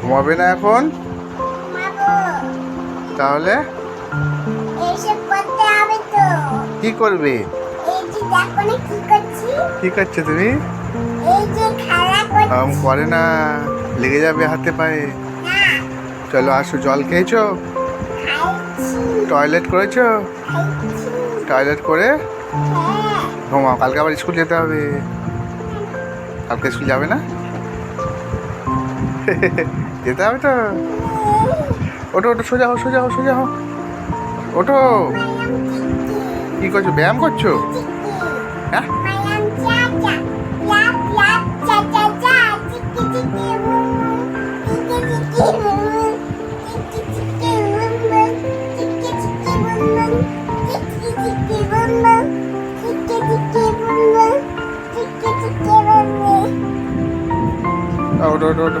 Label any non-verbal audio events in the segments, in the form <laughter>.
ঘুমাবে না এখন? তাহলে? কি করবে? কি করছ। তুমি? আম করে না লেগে যাবে হাতে পায়ে। চলো আসো জল খেয়েছো? টয়লেট করেছ? টয়লেট করে? হ্যাঁ। ঘুমাও কালকে আবার স্কুল যেতে হবে। কালকে স্কুল যাবে না? <laughs> যেতে হবে তো। ওটো ওটো সোজা হো সোজা হো সোজা হো ওটো কি করছ? ব্যায়াম করছ? হ্যাঁ? ওটো ওটো ওটো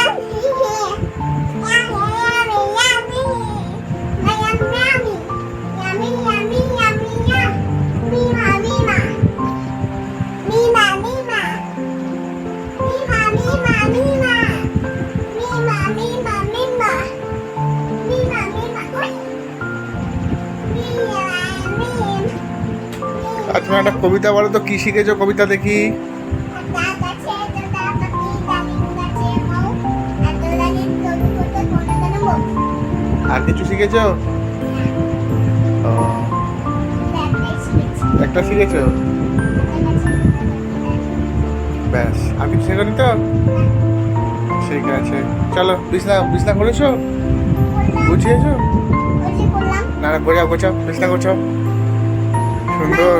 আর তুমি একটা কবিতা বলো তো কি শিখেছো কবিতা দেখি? আর কিছু শিখেছো? একটা শিখেছো? ব্যাস আর কিছু শেখনি তো? ঠিক আছে। চলো বিছনা বিছনা করেছ গুছিয়েছো? না না গোছাও গোছাও বিছনা গোছাও। সুন্দর।